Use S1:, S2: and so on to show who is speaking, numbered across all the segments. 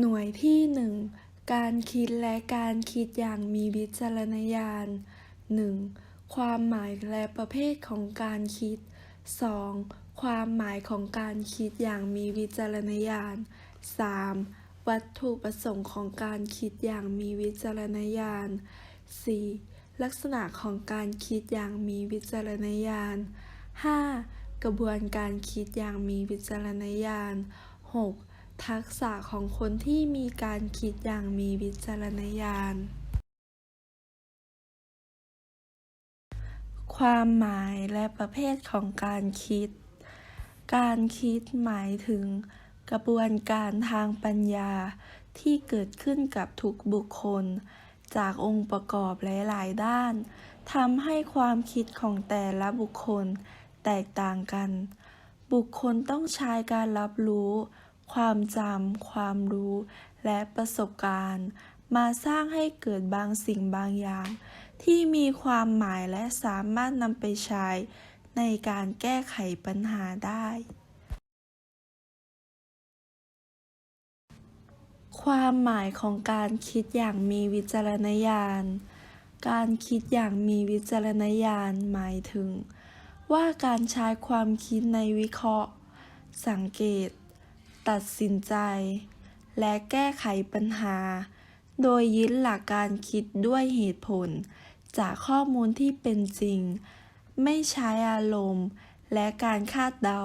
S1: หน่วยที่หนึ่งการคิดและการคิดอย่างมีวิจารณญาณ 1. ความหมายและประเภทของการคิด 2. ความหมายของการคิดอย่างมีวิจารณญาณ 3. วัตถุประสงค์ของการคิดอย่างมีวิจารณญาณ 4. ลักษณะของการคิดอย่างมีวิจารณญาณ 5. กระบวนการคิดอย่างมีวิจารณญาณ 6. ทักษะของคนที่มีการคิดอย่างมีวิจารณญาณ ความหมายและประเภทของการคิด การคิดหมายถึงกระบวนการทางปัญญาที่เกิดขึ้นกับทุกบุคคล จากองค์ประกอบหลาย ๆ ด้านทำให้ความคิดของแต่ละบุคคลแตกต่างกัน บุคคลต้องใช้การรับรู้ ความจำ ความรู้ และประสบการณ์ มาสร้างให้เกิดบางสิ่งบางอย่าง ที่มีความหมายและสามารถนำไปใช้ ในการแก้ไขปัญหาได้ ความหมายของการคิดอย่างมีวิจารณญาณ การคิดอย่างมีวิจารณญาณหมายถึง ว่าการใช้ความคิดในวิเคราะห์ สังเกต ตัดสินใจ และแก้ไขปัญหา โดยยึดหลักการคิดด้วยเหตุผล จากข้อมูลที่เป็นจริง ไม่ใช้อารมณ์ และการคาดเดา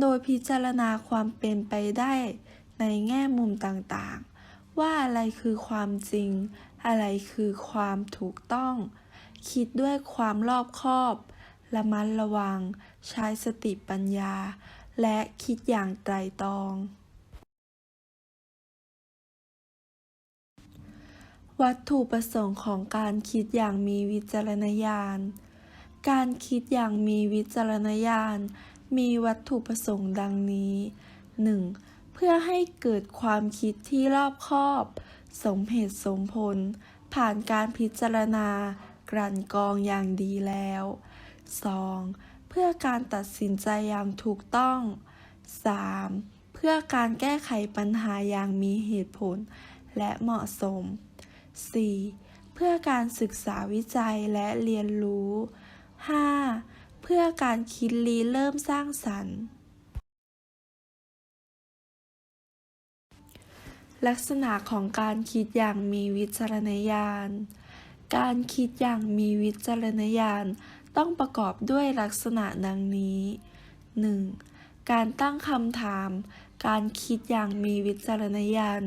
S1: โดยพิจารณาความเป็นไปได้ในแง่มุมต่างๆ ว่าอะไรคือความจริง อะไรคือความถูกต้อง คิดด้วยความรอบคอบ ระมัดระวัง ใช้สติปัญญา และคิดอย่างไตรตรอง วัตถุประสงค์ของการคิดอย่างมีวิจารณญาณ การคิดอย่างมีวิจารณญาณ มีวัตถุประสงค์ดังนี้ 1. เพื่อให้เกิดความคิดที่รอบคอบ สมเหตุสมผล ผ่านการพิจารณา กลั่นกองอย่างดีแล้ว 2. เพื่อการตัดสินใจอย่างถูกต้อง 3. เพื่อการแก้ไขปัญหาอย่างมีเหตุผลและเหมาะสม 4. เพื่อการศึกษาวิจัยและเรียนรู้ 5. เพื่อการคิดริเริ่มสร้างสรรค์ ลักษณะของการคิดอย่างมีวิจารณญาณ การคิดอย่างมีวิจารณญาณ ต้องประกอบด้วยลักษณะดังนี้ 1. การตั้งคำถาม การคิดอย่างมีวิจารณญาณ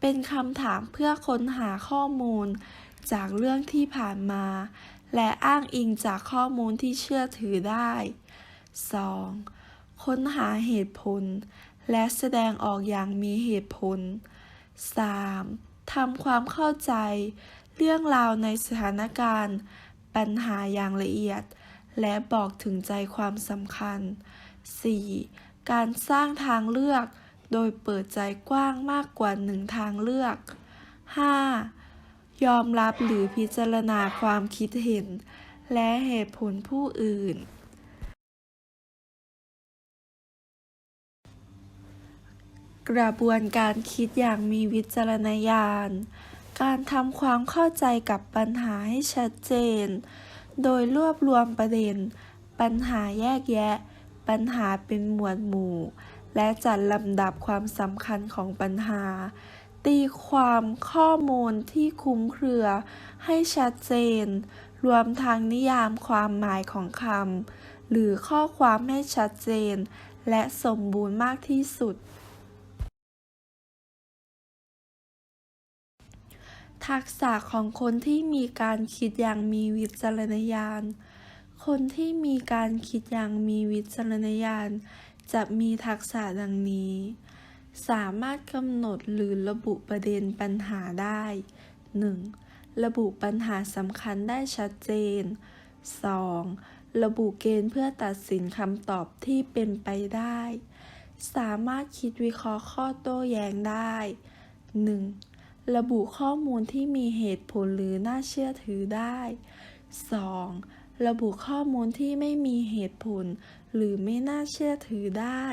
S1: เป็นคำถามเพื่อค้นหาข้อมูล จากเรื่องที่ผ่านมา และอ้างอิงจากข้อมูลที่เชื่อถือได้ 2. ค้นหาเหตุผล และแสดงออกอย่างมีเหตุผล 3. ทำความเข้าใจ เรื่องราวในสถานการณ์ ปัญหาอย่างละเอียด และบอกถึงใจความสำคัญ 4. การสร้างทางเลือก โดยเปิดใจกว้างมากกว่าหนึ่งทางเลือก 5. ยอมรับหรือพิจารณาความคิดเห็น และเหตุผลผู้อื่นกระบวนการคิดอย่างมีวิจารณญาณ การทำความเข้าใจกับปัญหาให้ชัดเจน โดยรวบรวมประเด็น ปัญหาแยกแยะ ปัญหาเป็นหมวดหมู่ และจัดลำดับความสำคัญของปัญหา ตีความข้อมูลที่คลุมเครือให้ชัดเจน รวมทั้งนิยามความหมายของคำหรือข้อความให้ชัดเจน และสมบูรณ์มากที่สุด ทักษะของคนที่มีการคิดอย่างมีวิจารณญาณ คนที่มีการคิดอย่างมีวิจารณญาณ จะมีทักษะดังนี้ สามารถกำหนดหรือระบุประเด็นปัญหาได้ 1. ระบุปัญหาสำคัญได้ชัดเจน 2. ระบุเกณฑ์เพื่อตัดสินคำตอบที่เป็นไปได้ สามารถคิดวิเคราะห์ข้อโต้แย้งได้ 1. ระบุข้อมูลที่มีเหตุผลหรือน่าเชื่อถือได้ 2. ระบุข้อมูลที่ไม่มีเหตุผล หรือไม่น่าเชื่อถือได้